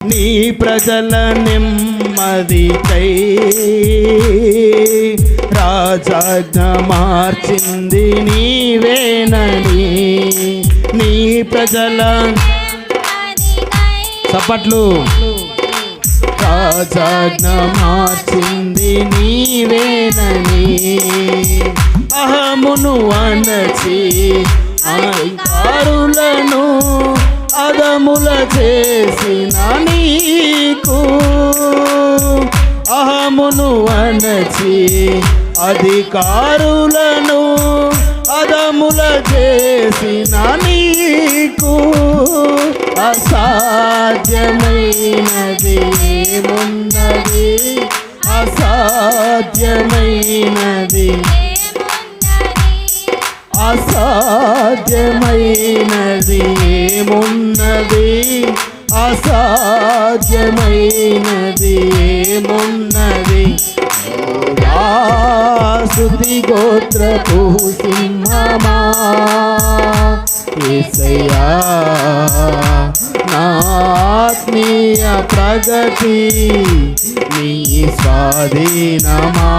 నీ ప్రజల నెమ్మదికై రాజాజ్ఞ మార్చింది నీవేనని నీ ప్రజల చప్పట్లు. రాజాజ్ఞ మార్చింది నీవేనని అహమును అనచి ఆయన అదముల చేసిన నీకు అహమును అనచి అధికారులను అదముల చేసిన నీకు అసాధ్యమైనది ఏమున్నది? అసాధ్యమైనది అసాధ్యమైనది ఏమున్నది అసాధ్యమైనది ఏమున్నది? శుద్ధి గోత్రపు సింహమా? ఏసయ్యా ఆత్మీయ ప్రగతి నీ స్వాధీనమా?